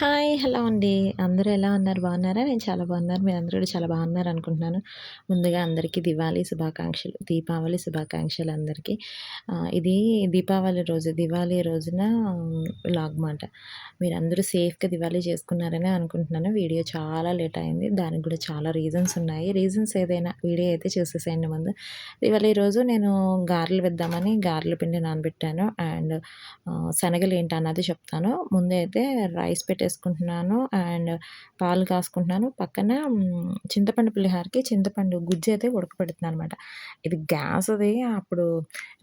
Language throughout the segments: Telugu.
హాయ్ హలో అండి. అందరూ ఎలా ఉన్నారు? బాగున్నారా? నేను చాలా బాగున్నారు మీరు అందరూ కూడా చాలా బాగున్నారు అనుకుంటున్నాను. ముందుగా అందరికీ దివాళీ శుభాకాంక్షలు దీపావళి శుభాకాంక్షలు అందరికీ. ఇది దీపావళి రోజు దివాళీ రోజున లాగ్ మాట. మీరు అందరూ సేఫ్గా దివాళీ చేసుకున్నారని అనుకుంటున్నాను. వీడియో చాలా లేట్ అయింది. దానికి కూడా చాలా రీజన్స్ ఉన్నాయి. రీజన్స్ ఏదైనా వీడియో అయితే చూసేసేయండి ముందు. దివాళీ రోజు నేను గారెలు వేద్దామని గారెల పిండి నానబెట్టాను. అండ్ శనగలు ఏంటి అన్నది చెప్తాను. ముందే అయితే రైస్ చేసుకుంటున్నాను. అండ్ పాలు కాసుకుంటున్నాను. పక్కన చింతపండు పులిహోరకి చింతపండు గుజ్జు అయితే ఉడకపెడుతున్నాను అనమాట ఇది గ్యాస్ అది. అప్పుడు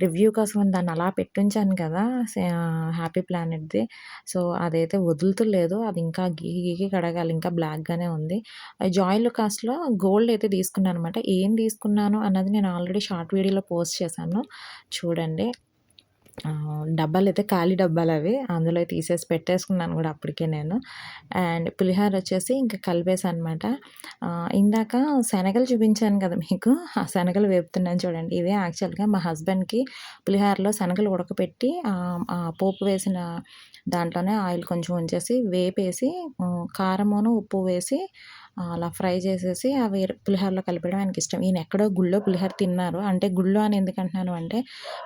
రివ్యూ కోసం అని దాన్ని అలా పెట్టుంచాను కదా హ్యాపీ ప్లానెట్ది. సో అదైతే వదులుతులేదు. అది ఇంకా గీకి గీకి కడగాలి. ఇంకా బ్లాక్గానే ఉంది. జాయిల్ కాస్ట్లో గోల్డ్ అయితే తీసుకున్నాను అనమాట ఏం తీసుకున్నాను అన్నది నేను ఆల్రెడీ షార్ట్ వీడియోలో పోస్ట్ చేశాను. చూడండి. డబ్బాలు అయితే ఖాళీ డబ్బాలు అవి అందులో తీసేసి పెట్టేసుకున్నాను కూడా అప్పటికే నేను. అండ్ పులిహోర వచ్చేసి ఇంకా కలిపేసాను అనమాట ఇందాక శనగలు చూపించాను కదా మీకు. ఆ శనగలు వేపుతున్నాను చూడండి. ఇవే యాక్చువల్గా మా హస్బెండ్కి పులిహోరలో శనగలు ఉడకపెట్టి ఆ, పోపు వేసిన దాంట్లోనే ఆయిల్ కొంచెం ఉంచేసి వేపేసి కారమును ఉప్పు వేసి అలా ఫ్రై చేసేసి అవి పులిహోరలో కలిపడం ఆయనకి ఇష్టం. ఈయన ఎక్కడో గుళ్ళో పులిహోర తిన్నారు. అంటే గుళ్ళో అని ఎందుకు అంటున్నాను అంటే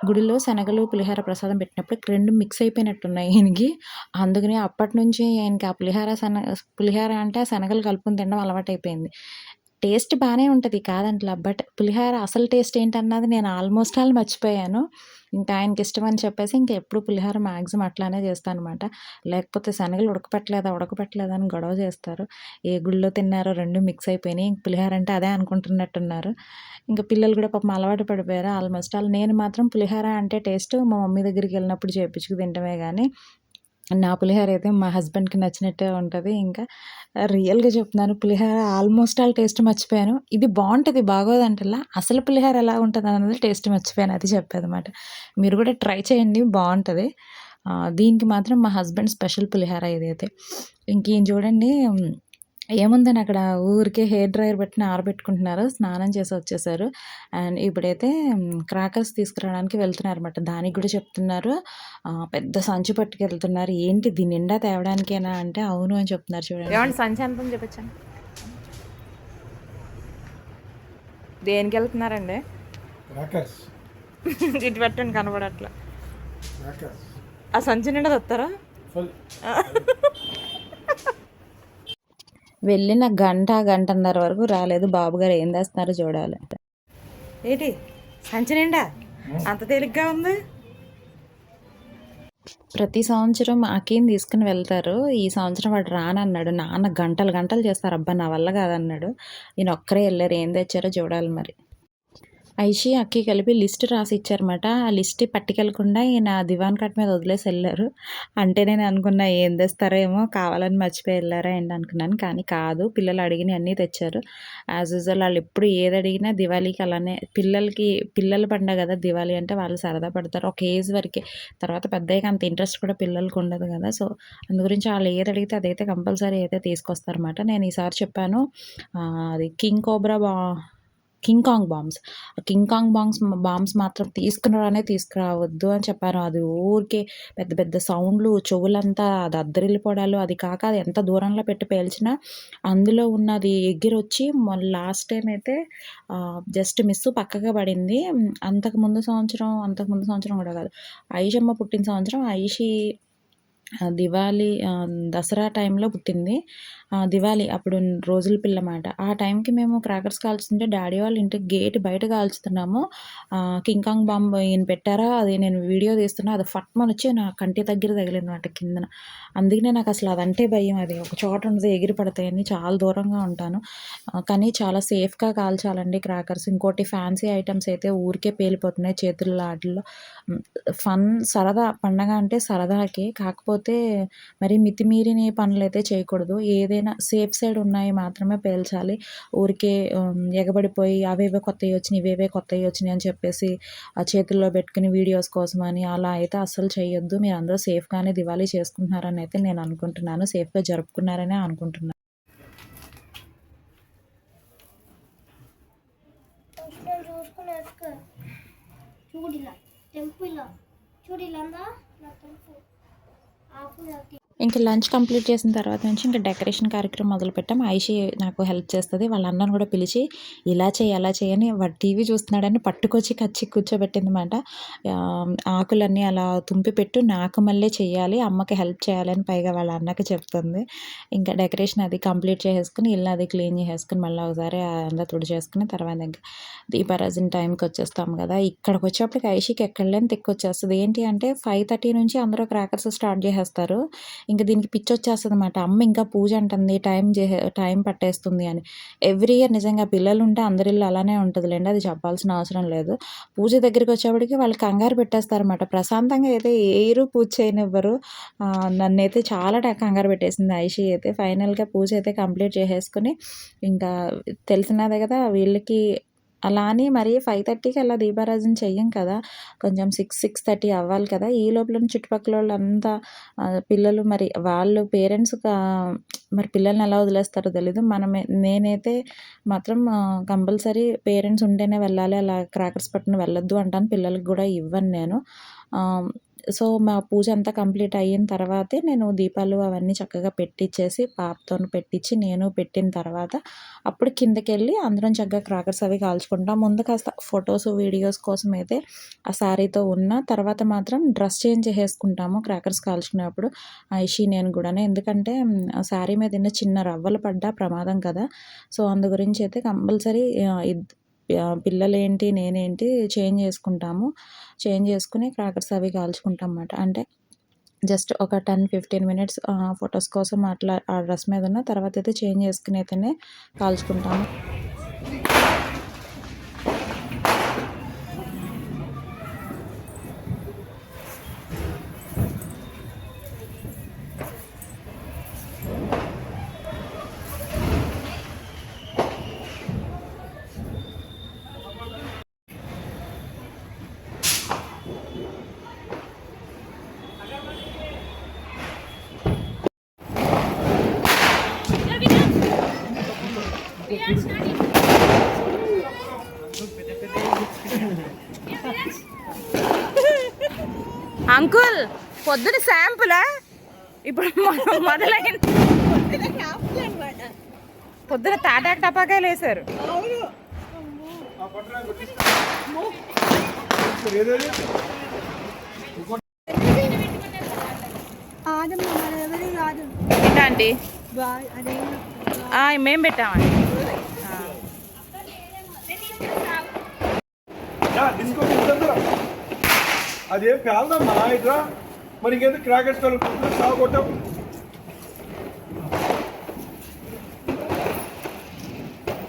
గుడిలో శనగలు పులిహోర ప్రసాదం పెట్టినప్పుడు రెండు మిక్స్ అయిపోయినట్టున్నాయి ఈయనకి. అందుకని అప్పటి నుంచి ఆయనకి ఆ పులిహోర శన పులిహోర అంటే ఆ శనగలు కలుపుకుని తినడం అలవాటు అయిపోయింది టేస్ట్ బాగానే ఉంటుంది కాదంట్లా బట్ పులిహోర అసలు టేస్ట్ ఏంటన్నది నేను ఆల్మోస్ట్ ఆల్ మర్చిపోయాను. ఇంకా ఆయనకి ఇష్టం అని చెప్పేసి ఇంకా ఎప్పుడు పులిహోర మ్యాక్సిమం అట్లానే చేస్తాను అనమాట లేకపోతే శనగలు ఉడకపెట్టలేదా ఉడకపెట్టలేదా అని గొడవ చేస్తారు. ఏ గుళ్ళో తిన్నారో రెండు మిక్స్ అయిపోయినాయి ఇంక పులిహోర అంటే అదే అనుకుంటున్నట్టున్నారు. ఇంకా పిల్లలు కూడా పాపం అలవాటు పడిపోయారు ఆల్మోస్ట్ ఆల్. నేను మాత్రం పులిహోర అంటే టేస్ట్ మా మమ్మీ దగ్గరికి వెళ్ళినప్పుడు చేయించుకు తింటమే కానీ నా పులిహోర అయితే మా హస్బెండ్కి నచ్చినట్టే ఉంటుంది. ఇంకా రియల్గా చెప్తున్నాను పులిహోర ఆల్మోస్ట్ ఆల్ టేస్ట్ మర్చిపోయాను. ఇది బాగుంటుంది బాగోదంటలా. అసలు పులిహోర ఎలా ఉంటుంది అన్నది టేస్ట్ మర్చిపోయాను అది చెప్పేదన్నమాట. మీరు కూడా ట్రై చేయండి బాగుంటుంది. దీనికి మాత్రం మా హస్బెండ్ స్పెషల్ పులిహోర ఇదైతే. ఇంకేం చూడండి ఏముందని అక్కడ ఊరికే హెయిర్ డ్రైయర్ పెట్టిన ఆరబెట్టుకుంటున్నారు. స్నానం చేసి వచ్చేసారు. అండ్ ఇప్పుడైతే క్రాకర్స్ తీసుకురావడానికి వెళ్తున్నారు అనమాట దానికి కూడా చెప్తున్నారు. పెద్ద సంచి పట్టుకెళ్తున్నారు. ఏంటి దీని నిండా తేవడానికేనా అంటే అవును అని చెప్తున్నారు చూడండి. సంచి ఎంత చెప్పచ్చండి దేనికి వెళ్తున్నారండి? క్రాకర్స్. ఇటు పెట్టండి కనబడట్లా. ఆ సంచి నిండా తెస్తారా? ఫుల్. వెళ్ళిన గంట గంటన్నర వరకు రాలేదు. బాబు గారు ఏం చేస్తున్నారో చూడాలి. ఏంటి? సంచి నిండా అంత తేలిగ్గా ఉంది? ప్రతి సంవత్సరం అకీని తీసుకుని వెళ్తారు. ఈ సంవత్సరం వాడు రానన్నాడు. నాన్న గంటలు గంటలు చేస్తారు. అబ్బా నా వల్ల కాదన్నాడు. ఈయన ఒక్కరే వెళ్ళారు. ఏం తెచ్చారో చూడాలి మరి. ఐషి అక్కి కలిపి లిస్ట్ రాసి ఇచ్చారన్నమాట ఆ లిస్ట్ పట్టుకెళ్ళకుండా ఈయన దివాన్ కట్ మీద వదిలేసి వెళ్ళారు. అంటే నేను అనుకున్నా ఏం తెస్తారో ఏమో కావాలని మర్చిపోయి వెళ్ళారా ఏంటి అనుకున్నాను. కానీ కాదు పిల్లలు అడిగిన అన్నీ తెచ్చారు. యాజ్ యూజువల్ వాళ్ళు ఎప్పుడు ఏది అడిగినా దివాళీకి అలానే పిల్లలకి పిల్లల పండగ కదా దివాళీ అంటే వాళ్ళు సరదా పడతారు. ఒక ఏజ్ వరకే. తర్వాత పెద్దయ్యాక అంత ఇంట్రెస్ట్ కూడా పిల్లలకి ఉండదు కదా. సో అందు గురించి వాళ్ళు ఏది అడిగితే అదైతే కంపల్సరీ అయితే తీసుకొస్తారన్నమాట. నేను ఈసారి చెప్పాను అది కింగ్ కోబ్రా బా కింగ్ కాంగ్ బాంబ్స్. ఆ కింగ్ కాంగ్ బాంబ్స్ బాంబ్స్ మాత్రం తీసుకురానే తీసుకురావద్దు అని చెప్పారు అది ఊరికే పెద్ద పెద్ద సౌండ్లు చెవులంతా అది అద్దరిల్లిపోవడాలు అది కాక అది ఎంత దూరంలో పెట్టి పేల్చినా అందులో ఉన్నది ఎగిరొచ్చి లాస్ట్ టైం అయితే జస్ట్ మిస్ పక్కగా పడింది. అంతకు ముందు సంవత్సరం అంతకు ముందు సంవత్సరం కూడా కాదు. ఐషమ్మ పుట్టిన సంవత్సరం ఐషి దివాళీ దసరా టైంలో పుట్టింది. దివాళీ అప్పుడు రోజుల పిల్లమాట. ఆ టైంకి మేము క్రాకర్స్ కాల్చుతుంటే డాడీ వాళ్ళ ఇంటి గేట్ బయట కాల్చుతున్నాము. ఆ, కింగ్ కాంగ్ బాంబ్ ఈయన పెట్టారా? అది నేను వీడియో తీస్తున్నా అది ఫట్మన్ వచ్చి నా కంటి దగ్గర తగిలిందన్నమాట కిందన. అందుకనే నాకు అసలు అదంటే భయం అది. ఒక చోట ఉండదు ఎగిరి పడతాయని చాలా దూరంగా ఉంటాను. కానీ చాలా సేఫ్గా కాల్చాలండి క్రాకర్స్. ఇంకోటి ఫ్యాన్సీ ఐటమ్స్ అయితే ఊరికే పేలిపోతున్నాయి చేతుల ఆటల్లో. ఫన్ సరదా పండగ అంటే సరదాకే. కాకపోతే మరి మితిమీరిన పనులు అయితే చేయకూడదు. ఏదైనా సేఫ్ సైడ్ ఉన్నాయి మాత్రమే పేల్చాలి. ఊరికే ఎగబడిపోయి అవేవే కొత్తవి వచ్చినాయి ఇవేవే కొత్తవి వచ్చినాయి అని చెప్పేసి ఆ చేతుల్లో పెట్టుకుని వీడియోస్ కోసం అని అలా అయితే అస్సలు చేయొద్దు. మీరు అందరూ సేఫ్గానే దివాళీ చేసుకుంటున్నారని అయితే నేను అనుకుంటున్నాను. సేఫ్గా జరుపుకున్నారనే అనుకుంటున్నాను. చూడిలా టెంపుల్ చూడిలందా నా టెంపుల్ ఉందా నా టెంపు ఆపు నాకు ఇంకా లంచ్ కంప్లీట్ చేసిన తర్వాత నుంచి ఇంకా డెకరేషన్ కార్యక్రమం మొదలుపెట్టాం ఐషి నాకు హెల్ప్ చేస్తుంది. వాళ్ళ అన్నను కూడా పిలిచి ఇలా చేయి అలా చేయని వాడు టీవీ చూస్తున్నాడని పట్టుకొచ్చి కచ్చి కూర్చోబెట్టింది అనమాట ఆకులన్నీ అలా తుంపి పెట్టు నాకు మళ్ళీ చేయాలి అమ్మకి హెల్ప్ చేయాలని పైగా వాళ్ళ అన్నకి చెప్తుంది. ఇంకా డెకరేషన్ అది కంప్లీట్ చేసేసుకుని ఇల్లు అది క్లీన్ చేసేసుకుని మళ్ళీ ఒకసారి అంతా తుడిచేసుకుని తర్వాత ఇంకా దీపారాజన టైంకి వచ్చేస్తాం కదా. ఇక్కడికి వచ్చేప్పటికి ఐషికి ఎక్కడలేని తిక్కొచ్చేస్తుంది ఏంటి అంటే ఫైవ్ థర్టీ నుంచి అందరూ క్రాకర్స్ స్టార్ట్ చేసేస్తారు. ఇంకా దీనికి పిచ్చి వచ్చేస్తుంది అనమాట అమ్మ ఇంకా పూజ అంటుంది టైం చే టైం పట్టేస్తుంది అని. ఎవ్రీ ఇయర్ నిజంగా పిల్లలు ఉంటే అందరిల్లు అలానే ఉంటుందిలేండి అది చెప్పాల్సిన అవసరం లేదు. పూజ దగ్గరికి వచ్చేప్పటికి వాళ్ళు కంగారు పెట్టేస్తారన్నమాట. ప్రశాంతంగా అయితే ఏరు పూజ చేయనివ్వరు. ఆ, నన్నైతే చాలా కంగారు పెట్టేసింది ఐషి అయితే. ఫైనల్గా పూజ అయితే కంప్లీట్ చేసేసుకుని ఇంకా తెలిసినదే కదా వీళ్ళకి అలా అని మరీ ఫైవ్ థర్టీకి అలా దీపారాజన చెయ్యం కదా. కొంచెం సిక్స్ సిక్స్ థర్టీ అవ్వాలి కదా. ఈ లోపల చుట్టుపక్కల వాళ్ళంతా పిల్లలు మరి వాళ్ళు పేరెంట్స్ మరి పిల్లల్ని ఎలా వదిలేస్తారో తెలీదు. మనమే నేనైతే మాత్రం కంపల్సరీ పేరెంట్స్ ఉంటేనే వెళ్ళాలి. అలా క్రాకర్స్ పట్టుకుని వెళ్ళొద్దు అంటాను. పిల్లలకు కూడా ఇవ్వను నేను. సో మా పూజ అంతా కంప్లీట్ అయిన తర్వాతే నేను దీపాలు అవన్నీ చక్కగా పెట్టించేసి పాపతో పెట్టించి నేను పెట్టిన తర్వాత అప్పుడు కిందకి వెళ్ళి అందరం చక్కగా క్రాకర్స్ అవి కాల్చుకుంటాం. ముందు కాస్త ఫొటోస్ వీడియోస్ కోసం అయితే ఆ శారీతో ఉన్న తర్వాత మాత్రం డ్రెస్ చేంజ్ చేసుకుంటాము క్రాకర్స్ కాల్చుకునేప్పుడు. ఐషి నేను కూడా ఎందుకంటే ఆ శారీ మీద చిన్న రవ్వలు పడ్డా ప్రమాదం కదా. సో అందు గురించి అయితే కంపల్సరీ పిల్లలేంటి నేనేంటి చేంజ్ చేసుకుంటాము. చేంజ్ చేసుకుని క్రాకర్స్ అవి కాల్చుకుంటాం అన్నమాట అంటే జస్ట్ ఒక టెన్ ఫిఫ్టీన్ మినిట్స్ ఫొటోస్ కోసం అట్లా ఆ డ్రెస్ మీద ఉన్న తర్వాత అయితే చేంజ్ చేసుకుని అయితేనే కాల్చుకుంటాము. పొద్దున శాంపులా? ఇప్పుడు మొదలైన పొద్దున తాటాకు టపాకాయలు వేశారు. ఆదమ్మ ఏంటండి బా మేం పెట్టామండి. అదే కాదమ్మా ఇట్లా మరి ఇంకేందుకు క్రాకెట్స్ కలుగుతుంది సాగు కొట్టాం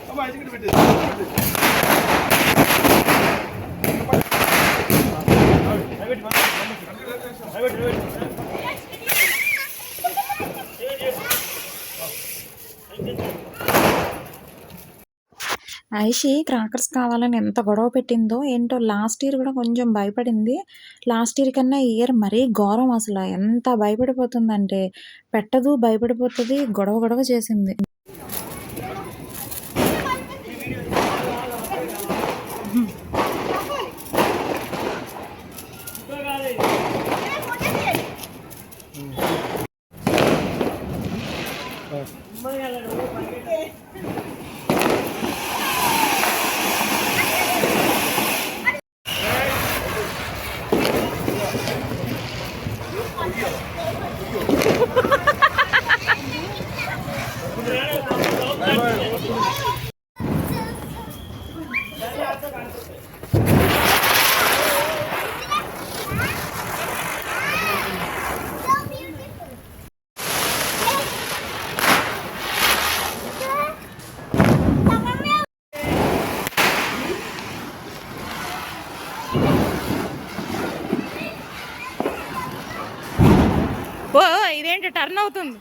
అమ్మా పెట్టేది పెట్టేసి ఐషి క్రాకర్స్ కావాలని ఎంత గొడవ పెట్టిందో ఏంటో లాస్ట్ ఇయర్ కూడా కొంచెం భయపడింది. లాస్ట్ ఇయర్ కన్నా ఈ ఇయర్ మరీ ఘోరం అసలు. ఎంత భయపడిపోతుందంటే పెట్టదు భయపడిపోతుంది గొడవ గొడవ చేసింది. ఓ ఇదేంటి టర్న్ అవుతుంది.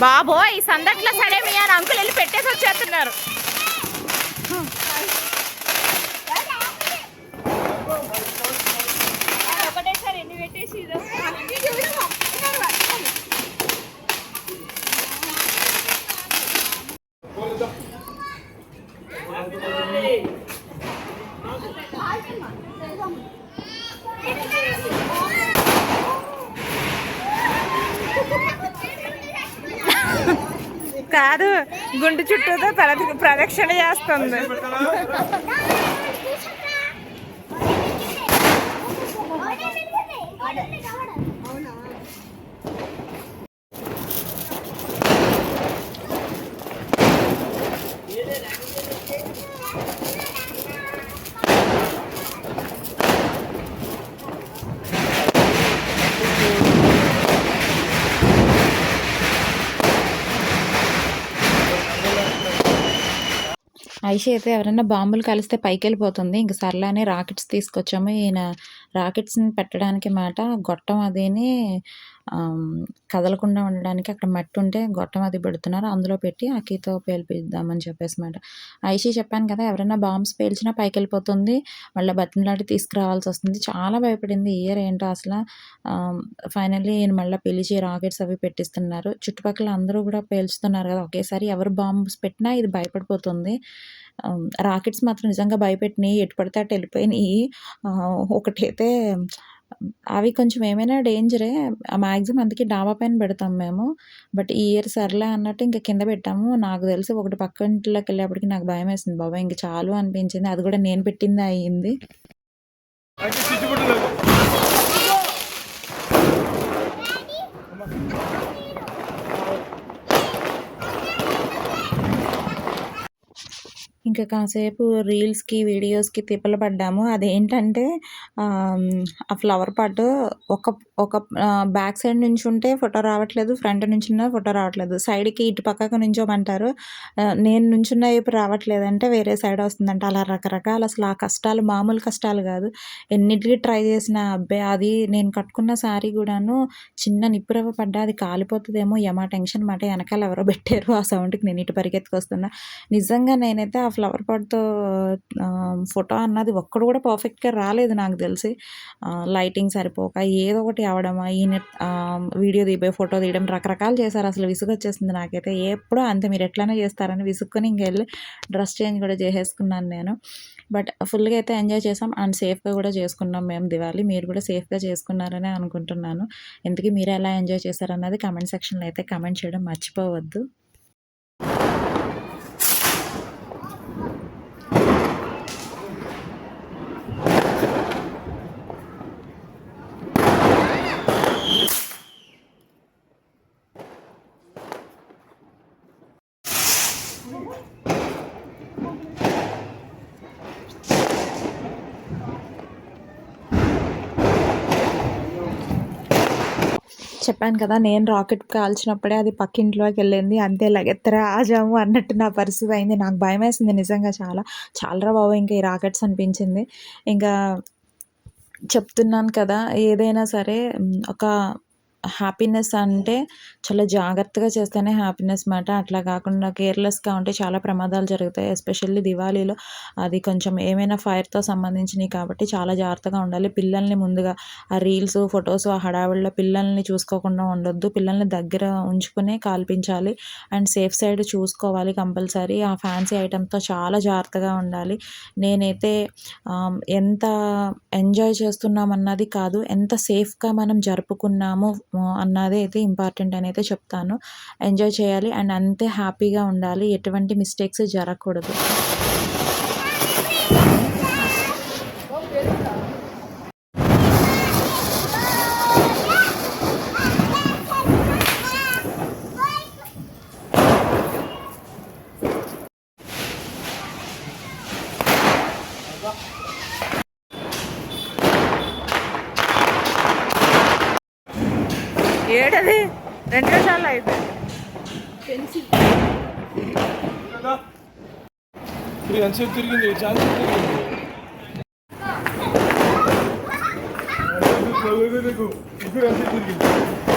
బాబోయ్ ఈ సందట్లో సడే మీ అని అంకుల్ వెళ్ళి పెట్టేసి వచ్చేస్తున్నారు కాదు గుండు చుట్టూతో ప్రదక్షిణ చేస్తుంది. ఐషి అయితే ఎవరైనా బాంబులు కలిస్తే పైకి వెళ్ళిపోతుంది ఇంక సర్లానే రాకెట్స్ తీసుకొచ్చాము. ఈయన రాకెట్స్ని పెట్టడానికి మాట. గొట్టం అదిని కదలకుండా ఉండడానికి అక్కడ మట్టి ఉంటే గొట్టం అది పెడుతున్నారు. అందులో పెట్టి అక్కీతో పేల్పిద్దామని చెప్పేసి మాట. ఐషి చెప్పాను కదా ఎవరైనా బాంబ్స్ పేల్చినా పైకి వెళ్ళిపోతుంది మళ్ళీ బతిమలాడి తీసుకురావాల్సి వస్తుంది. చాలా భయపడింది ఇయర్ ఏంటో అసలు. ఫైనల్లీ ఈయన మళ్ళీ పిలిచి రాకెట్స్ అవి పెట్టిస్తున్నారు. చుట్టుపక్కల అందరూ కూడా పేల్చుతున్నారు కదా ఒకేసారి ఎవరు బాంబ్స్ పెట్టినా ఇది భయపడిపోతుంది. రాకెట్స్ మాత్రం నిజంగా భయపెట్టినాయి. ఎటు పడితే అటు వెళ్ళిపోయినాయి. ఒకటైతే అవి కొంచెం ఏమైనా డేంజరే మ్యాక్సిమం అందుకే డాబా పైన పెడతాం మేము. బట్ ఈ ఇయర్ సర్లే అన్నట్టు ఇంకా కింద పెట్టాము. నాకు తెలిసి ఒకటి పక్క ఇంట్లోకి వెళ్ళేప్పటికి నాకు భయం వేసింది. బాబా ఇంక చాలు అనిపించింది. అది కూడా నేను పెట్టింది అయ్యింది. ఇంకా కాసేపు రీల్స్‌కి, వీడియోస్‌కి తిప్పలు పడ్డాము. అదేంటంటే ఆ ఫ్లవర్ పాట్ ఒక ఒక బ్యాక్ సైడ్ నుంచి ఉంటే ఫోటో రావట్లేదు. ఫ్రంట్ నుంచున్న ఫోటో రావట్లేదు. సైడ్‌కి ఇటు పక్కకు నుంచోమంటారు. నేను నుంచున్న వైపు రావట్లేదంటే వేరే సైడ్ వస్తుందంట. అలా రకరకాల అసలు ఆ కష్టాలు మామూలు కష్టాలు కాదు. ఎన్నిటికీ ట్రై చేసినా అబ్బాయి అది నేను కట్టుకున్న శారీ కూడాను చిన్న నిప్పురవ పడ్డా అది కాలిపోతుందేమో యమా టెన్షన్ మాట. వెనకాల ఎవరో పెట్టారు. ఆ సౌండ్‌కి నేను ఇటు పరిగెత్తుకొస్తున్నా. నిజంగా నేనైతే ఫ్లవర్ పాట్‌తో ఫోటో అన్నది ఒక్కడు కూడా పర్ఫెక్ట్‌గా రాలేదు నాకు తెలిసి. లైటింగ్ సరిపోక ఏదో ఒకటి అవ్వడమా ఈయన వీడియో తీయబోయి ఫోటో తీయడం రకరకాలు చేశారు. అసలు విసుగొచ్చేసింది నాకైతే. ఎప్పుడూ అంతే మీరు ఎట్లానే చేస్తారని విసుక్కుని ఇంకెళ్ళి డ్రెస్ చేంజ్ కూడా చేసేసుకున్నాను నేను. బట్ ఫుల్‌గా అయితే ఎంజాయ్ చేసాం. అండ్ సేఫ్‌గా కూడా చేసుకున్నాం మేము దివాళీ. మీరు కూడా సేఫ్‌గా చేసుకున్నారనే అనుకుంటున్నాను. ఇంతకీ మీరు ఎలా ఎంజాయ్ చేశారన్నది కమెంట్ సెక్షన్‌లో అయితే కమెంట్ చేయడం మర్చిపోవద్దు. చెప్పాను కదా! నేను రాకెట్ కాల్చినప్పుడే అది పక్కింట్లోకి వెళ్ళింది. అంతే లగెత్తరా ఆజాము అన్నట్టు నా పరిస్థితి అయింది. నాకు భయం వేసింది నిజంగా చాలా. చాలా బాబు ఇంకా ఈ రాకెట్స్ అనిపించింది. ఇంకా చెప్తున్నాను కదా! ఏదైనా సరే ఒక హ్యాపీనెస్ అంటే చాలా జాగ్రత్తగా చేస్తేనే హ్యాపీనెస్ మాట. అట్లా కాకుండా కేర్‌లెస్‌గా ఉంటే చాలా ప్రమాదాలు జరుగుతాయి. ఎస్పెషల్లీ దివాళీలో అది కొంచెం ఏమైనా ఫైర్‌తో సంబంధించినవి కాబట్టి చాలా జాగ్రత్తగా ఉండాలి. పిల్లల్ని ముందుగా ఆ రీల్స్, ఫొటోస్ ఆ హడావిడిలో పిల్లల్ని చూసుకోకుండా ఉండొద్దు. పిల్లల్ని దగ్గర ఉంచుకునే కాల్పించాలి. అండ్ సేఫ్ సైడ్ చూసుకోవాలి కంపల్సరీ. ఆ ఫ్యాన్సీ ఐటెంతో చాలా జాగ్రత్తగా ఉండాలి. నేనైతే ఎంత ఎంజాయ్ చేస్తున్నామన్నది కాదు. ఎంత సేఫ్‌గా మనం జరుపుకున్నామో అన్నది అయితే ఇంపార్టెంట్ అని అయితే చెప్తాను. ఎంజాయ్ చేయాలి. అండ్ అంతే హ్యాపీగా ఉండాలి. ఎటువంటి మిస్టేక్స్ జరగకూడదు. ఏడది? రెండు సార్లు అయిపోయింది. కదా ఎంతసేపు తిరిగింది చాలా తిరిగింది ఇప్పుడు ఎంతసేపు తిరిగింది?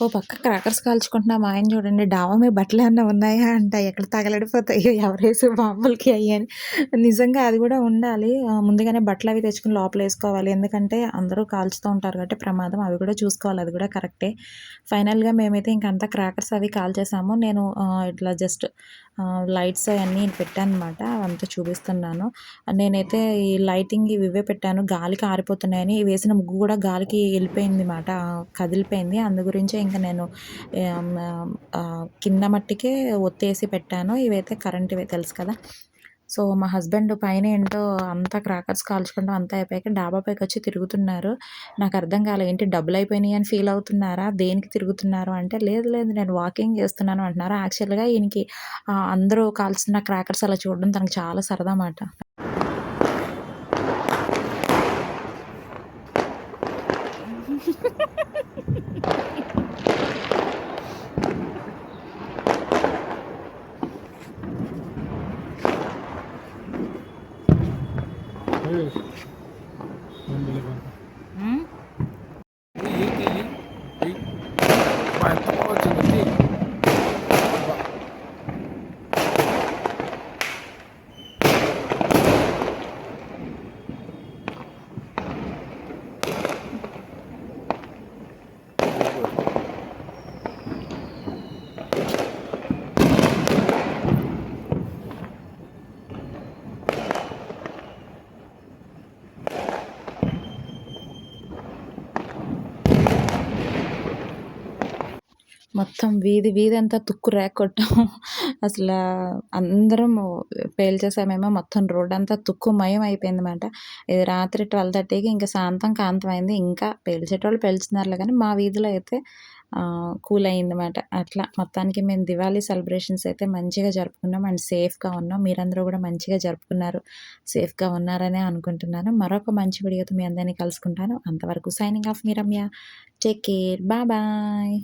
ఓ పక్క క్రాకర్స్ కాల్చుకుంటున్నా. మా ఆయన చూడండి డాబా మీ బట్టలు ఏమన్నా ఉన్నాయా? అంట. ఎక్కడ తగలడిపోతాయో. ఎవరేసి బాంబులకి అయ్యాయని నిజంగా అది కూడా ఉండాలి. ముందుగానే బట్టలు అవి తెచ్చుకుని లోపల వేసుకోవాలి. ఎందుకంటే అందరూ కాల్చుతూ ఉంటారు కాబట్టి ప్రమాదం. అవి కూడా చూసుకోవాలి. అది కూడా కరెక్టే. ఫైనల్గా మేమైతే ఇంకంతా క్రాకర్స్ అవి కాల్చేసాము. నేను ఇట్లా జస్ట్ లైట్స్ అవన్నీ పెట్టాను అనమాట అంతా చూపిస్తున్నాను. నేనైతే ఈ లైటింగ్ ఇవి ఇవే పెట్టాను. గాలికి ఆరిపోతున్నాయని. వేసిన ముగ్గు కూడా గాలికి వెళ్ళిపోయింది మాట. కదిలిపోయింది. అందు గురించి ఇంకా నేను కింద మట్టికే ఒత్తేసి పెట్టాను. ఇవైతే కరెంట్ ఇవే తెలుసు కదా. సో మా హస్బెండ్ పైన ఏంటో అంతా క్రాకర్స్ కాల్చుకుంటూ అంతా అయిపోయాక డాబా పైకి వచ్చి తిరుగుతున్నారు. నాకు అర్థం కాలే ఏంటి డబ్బులు అయిపోయినాయి అని ఫీల్ అవుతున్నారా? దేనికి తిరుగుతున్నారు అంటే లేదు లేదు నేను వాకింగ్ చేస్తున్నాను అంటున్నారు. యాక్చువల్గా ఈయనకి అందరూ కాల్చిన క్రాకర్స్ అలా చూడడం తనకు చాలా సరదా మాట. Thank you. మొత్తం వీధి వీధి అంతా తుక్కు రేకొట్టాం. అసలు అందరం పేల్చేసామేమో మొత్తం రోడ్ అంతా తుక్కుమయం అయిపోయిందన్నమాట. ఇది రాత్రి ట్వెల్వ్ థర్టీకి ఇంకా శాంతం కాంతమైంది ఇంకా పేల్చేటోళ్ళు పేల్చుతున్నారులే కానీ మా వీధిలో అయితే కూల్ అయిందన్నమాట. అట్లా మొత్తానికి మేము దివాళీ సెలబ్రేషన్స్ అయితే మంచిగా జరుపుకున్నాం అండ్ సేఫ్గా ఉన్నాం. మీరందరూ కూడా మంచిగా జరుపుకున్నారు. సేఫ్గా ఉన్నారనే అనుకుంటున్నాను. మరొక మంచి వీడియోతో మీ అందరినీ కలుసుకుంటాను. అంతవరకు సైనింగ్ ఆఫ్ మీ రమ్య టేక్ కేర్. బాయ్.